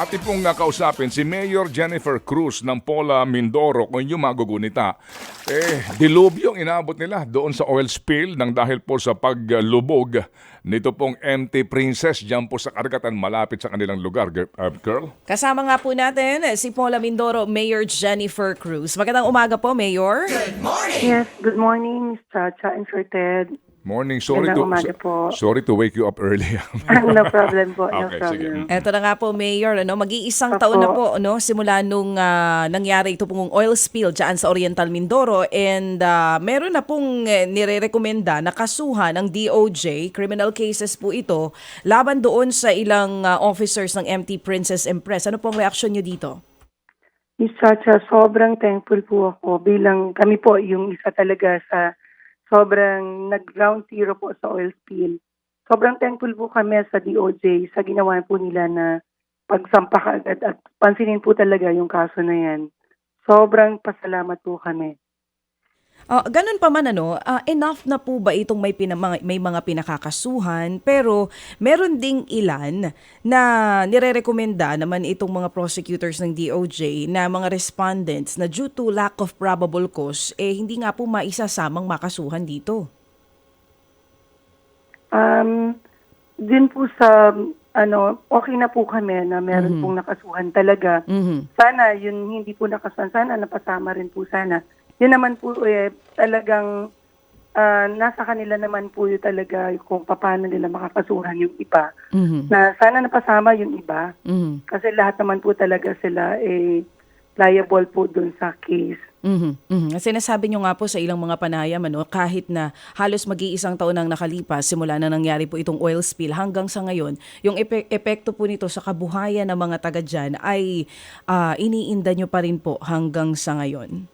Atin pong uh, kausapin si Mayor Jennifer Cruz ng Pola Mindoro kung yung magugunita. Eh, dilubyo ang inabot nila doon sa oil spill nang dahil po sa paglubog nito pong MT Princess dyan po sa karagatan malapit sa kanilang lugar, uh, girl. Kasama nga po natin si Paula Mindoro, Mayor Jennifer Cruz. Magandang umaga po, Mayor. Yes, good morning, Miss Chacha and Sir Ted. Morning. Sorry to Magandang umaga po. sorry to wake you up early. no problem po, no Okay, sige. problem. Eto na nga po, Mayor. Ano, mag-iisang Opo. taon na po no, simula nung ah, nangyari ito pong oil spill dyan sa Oriental Mindoro. And ah, meron na pong eh, nire-rekomenda na kasuhan ng DOJ, criminal cases po ito, laban doon sa ilang ah, officers ng MT Princess Empress. Ano pong reaksyon nyo dito? Miss Chacha, sobrang thankful po ako bilang kami po yung isa talaga sa sobrang nag-ground zero po sa oil spill. Sobrang thankful po kami sa DOJ sa ginawa po nila na pagsampa agad at pansinin po talaga yung kaso na yan. Sobrang pasalamat po kami. Ah, ganun pa man ano, ah, enough na po ba itong may pina, mga, may mga pinakakasuhan pero meron ding ilan na nirerekomenda naman itong mga prosecutors ng DOJ na mga respondents na due to lack of probable cause eh hindi nga po maisasamang makasuhan dito. Um, din po sa ano, okay na po kami na meron pong nakasuhan talaga. Mhm. Sana yun hindi po nakasuhan, sana napasama rin po sana. Yun naman po eh, talagang ah, nasa kanila naman po yun talaga kung paano nila makakasuhan yung iba. Mhm. Na sana napasama yung iba Mhm. kasi lahat naman po talaga sila eh liable po dun sa case. Mhm. Mhm. Sinasabi nyo nga po sa ilang mga panayam ano, kahit na halos mag-iisang taon nang nakalipas simula na nangyari po itong oil spill hanggang sa ngayon, yung epe- epekto po nito sa kabuhayan ng mga taga dyan ay ah, iniinda nyo pa rin po hanggang sa ngayon.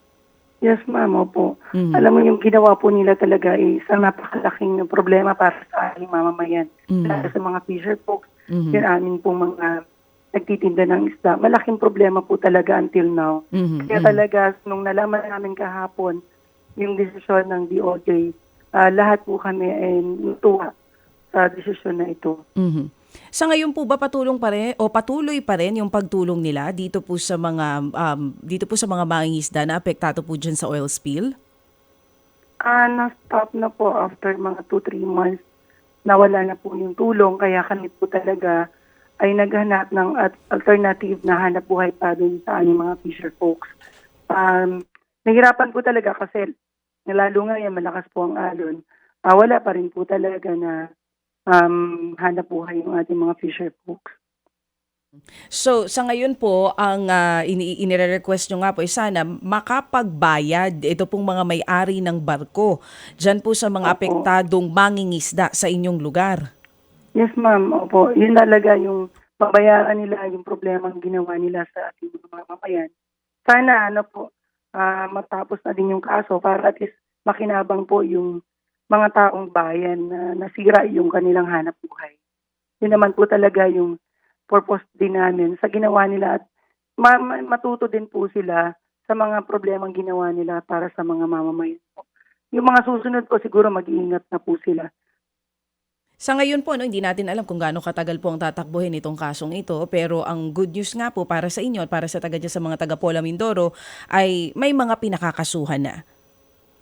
Yes, ma'am, opo. Mhm. Alam mo yung ginawa po nila talaga ay isang napakalaking problema para sa ating mamamayan. Mhm. Lalo sa mga fisher folks, Mhm. yung amin pong mga nagtitinda ng isda. Malaking problema po talaga until now. Mhm. Kaya talaga, nung nalaman namin kahapon yung desisyon ng DOJ, ah, lahat po kami ay natuwa sa desisyon na ito. Mhm. Sa ngayon po ba patulong pa rin o patuloy pa rin yung pagtulong nila dito po sa mga um, dito po sa mga mangingisda na apektado po dyan sa oil spill? Ah, na-stop na po after mga 2-3 months. Nawala na po yung tulong, kaya kami po talaga ay naghanap ng at- alternative na hanap buhay pa dun sa aming mga fisher folks. Um, nahirapan po talaga kasi lalo ngayon malakas po ang alon. Ah, wala pa rin po talaga na um, hanap buhay yung ating mga fisher folks. So, sa ngayon po, ang uh, ini- inire-request nyo nga po ay sana makapagbayad ito pong mga may-ari ng barko dyan po sa mga Opo. apektadong mangingisda sa inyong lugar. Yes, ma'am. Opo. Yun talaga yung pabayaran nila yung problema ang ginawa nila sa ating mga mamamayan. Sana ano po, ah, matapos na din yung kaso para at least makinabang po yung mga taong bayan na nasira yung kanilang hanap buhay. Yun naman po talaga yung purpose din namin sa ginawa nila at ma- ma- matuto din po sila sa mga problemang ginawa nila para sa mga mamamayan po. Yung mga susunod po siguro mag-iingat na po sila. Sa ngayon po, no, hindi natin alam kung gaano katagal po ang tatakbuhin itong kasong ito. Pero ang good news nga po para sa inyo at para sa taga sa mga taga Pola Mindoro ay may mga pinakakasuhan na.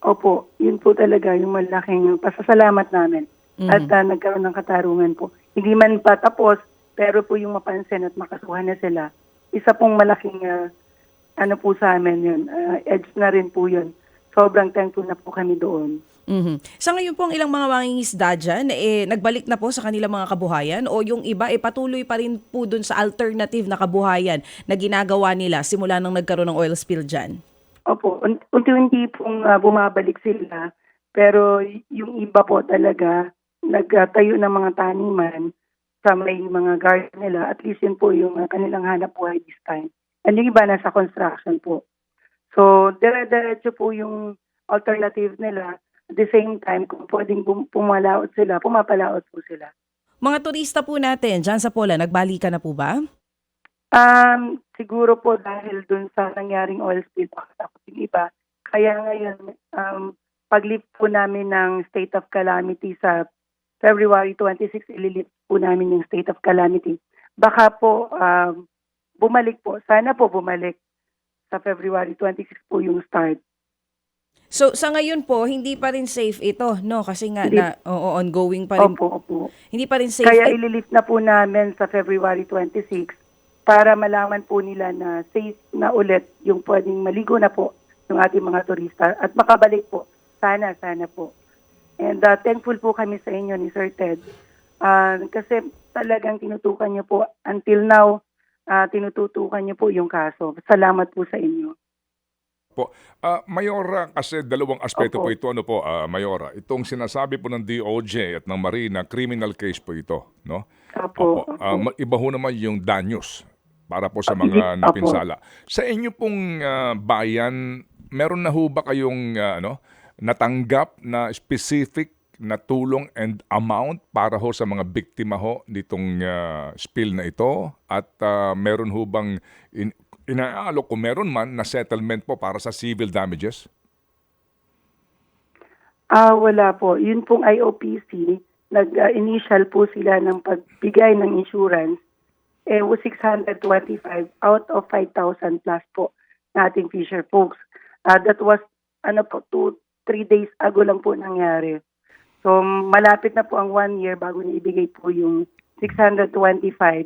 Opo, yun po talaga yung malaking pasasalamat namin. At ah, nagkaroon ng katarungan po. Hindi man pa tapos, pero po yung mapansin at makasuhan na sila, isa pong malaking ah, ano po sa amin yun, ah, edge na rin po yun. Sobrang thankful na po kami doon. Mhm. Sa ngayon po ang ilang mga mangingisda dyan, eh, nagbalik na po sa kanilang mga kabuhayan o yung iba eh, patuloy pa rin po dun sa alternative na kabuhayan na ginagawa nila simula nang nagkaroon ng oil spill dyan? Opo, un- unti-unti pong ah, bumabalik sila, pero yung iba po talaga, nagtayo ng mga taniman sa may mga garden nila, at least yun po yung ah, kanilang hanap buhay this time. And yung iba nasa construction po. So, dire-diretso po yung alternative nila. At the same time, kung pwedeng pumalaot sila, pumapalaot po sila. Mga turista po natin dyan sa Pola, nagbalikan na po ba? Um, siguro po dahil dun sa nangyaring oil spill, pakatakot yung iba. Kaya ngayon, um, paglift po namin ng state of calamity sa February 26, ililift po namin yung state of calamity. Baka po um, bumalik po. Sana po bumalik. Sa February 26 po yung start. So sa ngayon po, hindi pa rin safe ito, no? Kasi nga Hindi. na oo, ongoing pa rin. Opo, opo. Hindi pa rin safe. Kaya Eh, ililift na po namin sa February 26 para malaman po nila na safe na ulit yung pwedeng maligo na po ng ating mga turista at makabalik po. Sana, sana po. And uh, thankful po kami sa inyo ni Sir Ted. Ah, kasi talagang tinutukan niyo po until now, ah, tinututukan niyo po yung kaso. Salamat po sa inyo. Po. Ah, Mayora, kasi dalawang aspeto Opo. po ito, ano po, ah, Mayora. Itong sinasabi po ng DOJ at ng Marina, criminal case po ito, no? Opo. Opo. Ma- iba ho naman yung danyos para po sa Ah, mga napinsala. Sa inyo pong ah, bayan, meron na ho ba kayong ah, ano, natanggap na specific na tulong and amount para ho sa mga biktima ho nitong ah, spill na ito? At ah, meron ho bang in, inaalok kung meron man na settlement po para sa civil damages? Ah, wala po. Yun pong IOPC, nag-initial po sila ng pagbigay ng insurance, eh, was 625 out of 5,000 plus po na ating Fisher folks. Ah, that was, ano po, two, three days ago lang po nangyari. So, malapit na po ang one year bago na ibigay po yung 625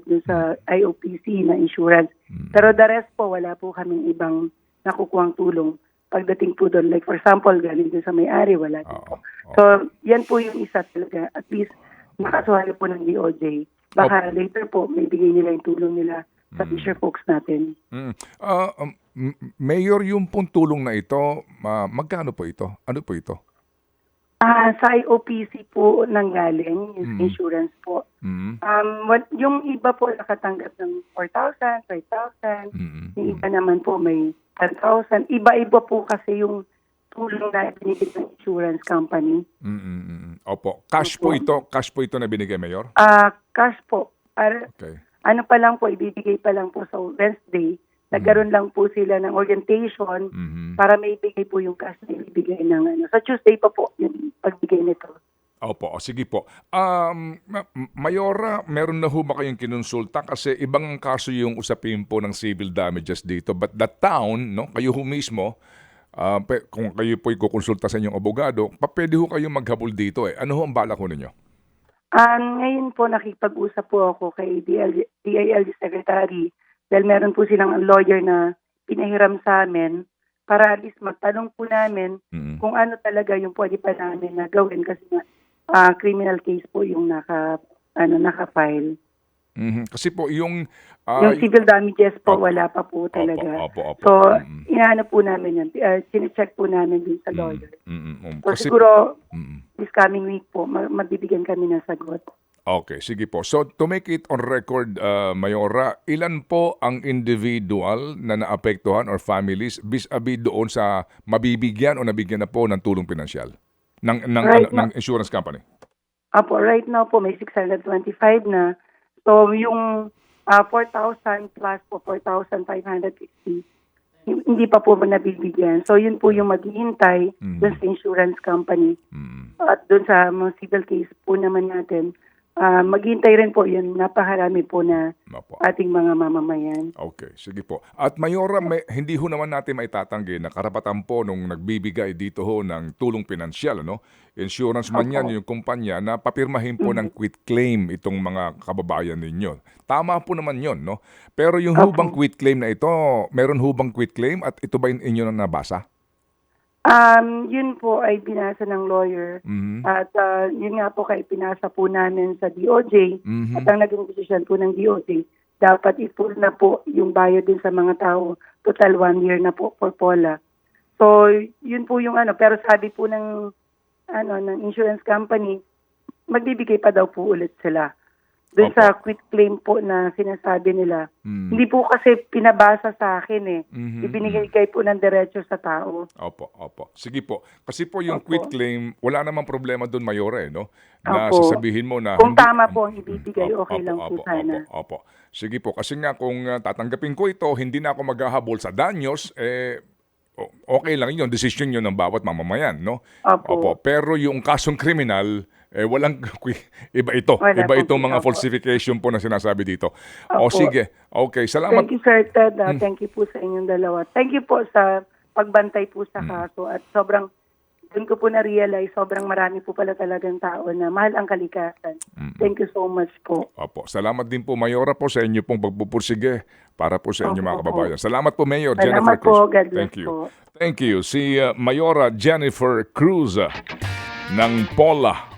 dun sa IOPC na insurance. Pero the rest po, wala po kaming ibang nakukuhang tulong pagdating po doon. Like for example, galing dun sa may-ari, wala din po. So, yan po yung isa talaga. At least, nakasuhali po ng DOJ. Baka later po, may bigay nila yung tulong nila sa Fisher folks natin. Mm. Ah, um, Mayor, yung pong tulong na ito, ma- magkano po ito? Ano po ito? Ah, sa IOPC po nanggaling, yung Mm. insurance po. Mm. Um, what, yung iba po nakatanggap ng 4,000, 5,000. Mm. Yung iba naman po may 10,000. Iba-iba po kasi yung tulong na binigay ng insurance company. Mm, mm, mm. Opo. Cash po Opo. ito. Cash po ito na binigay, Mayor? Ah, cash po. Para, Okay. ano pa lang po, ibibigay pa lang po sa Wednesday. Nagkaroon lang po sila ng orientation Mhm. para may ibigay po yung cash na ibibigay ng ano. Sa Tuesday pa po yung pagbigay nito. Opo, o, sige po. Um, Ma- Mayora, meron na ho ba kayong kinonsulta? Kasi ibang kaso yung usapin po ng civil damages dito. But the town, no, kayo ho mismo, pe- kung kayo po kukonsulta sa inyong abogado, pa pwede ho kayong maghabol dito eh. Ano ho ang balak ho ninyo? Ah, ngayon po nakipag-usap po ako kay DL, DILG Secretary dahil meron po silang lawyer na pinahiram sa amin para at least magtanong po namin Mm. kung ano talaga yung pwede pa namin na gawin kasi nga ah, criminal case po yung naka ano naka-file. Mhm. Kasi po yung... ah, yung civil damages po opo. wala pa po talaga. Opo, opo, opo. So, Mm. inaano po namin yan. Uh, sinecheck po namin din sa Mm, lawyer. mm, mm, mm. So, Kasi- siguro Mm. this coming week po, ma- magbibigyan kami ng sagot. Okay, sige po. So to make it on record, uh, Mayora, ilan po ang individual na naapektuhan or families vis-a-vis doon sa mabibigyan o nabigyan na po ng tulong pinansyal ng ng, Right ano, ng insurance company? Apo, right now po may 625 na. So, yung ah, 4,000 plus po, 4,550, hin- hindi pa po nabibigyan. So, yun po yung maghihintay Mhm. dun sa insurance company. Mm. At dun sa mga civil case po naman natin, ah, maghihintay rin po yun. Napakarami po na Opo. ating mga mamamayan. Okay, sige po. At Mayora, may, hindi ho naman natin maitatanggi na karapatan po nung nagbibigay dito ho ng tulong pinansyal, ano? Insurance man yan, Opo. yung kumpanya, na papirmahin po ng quit claim itong mga kababayan ninyo. Tama po naman yon, no? Pero yung Opo. hubang quit claim na ito, meron hubang quit claim at ito ba in- inyo na nabasa? Um, yun po ay binasa ng lawyer. Mhm. At ah, yun nga po kay pinasa po namin sa DOJ. Mhm. At ang naging decision po ng DOJ, dapat i-full na po yung bayad din sa mga tao. Total one year na po for POLA. So, yun po yung ano. Pero sabi po ng, ano, ng insurance company, magbibigay pa daw po ulit sila. Doon Opo. sa quit claim po na sinasabi nila. Mm. Hindi po kasi pinabasa sa akin eh. Mhm, Ibinigay po ng diretso sa tao. Opo, opo. Sige po. Kasi po yung Opo. quit claim, wala namang problema doon, Mayora, eh, no? Na Opo. sasabihin mo na... Kung hindi- tama po ang ibibigay, Opo, okay opo, lang po opo, sana. Opo, opo. Sige po, kasi nga kung uh, tatanggapin ko ito, hindi na ako maghahabol sa danyos, eh, o- okay lang yun, decision yun ng bawat mamamayan, no? Opo. Pero yung kasong kriminal, eh walang iba ito. Wala iba itong mga falsification po na sinasabi dito. O Opo. sige. Okay, salamat. Thank you, Sir Ted. Ah, Hmm. Thank you po sa inyong dalawa. Thank you po sa pagbantay po sa Hmm. kaso at sobrang doon ko po na-realize sobrang marami po pala talagang tao na mahal ang kalikasan. Hmm. Thank you so much po. Opo. Salamat din po, Mayora, po sa inyo pong pagpupursige para po sa inyo Opo, mga kababayan. Salamat po, Mayor Jennifer Salamat Cruz. po. God bless Thank you. po. Thank you. Si uh, Mayora Jennifer Cruz uh, ng Pola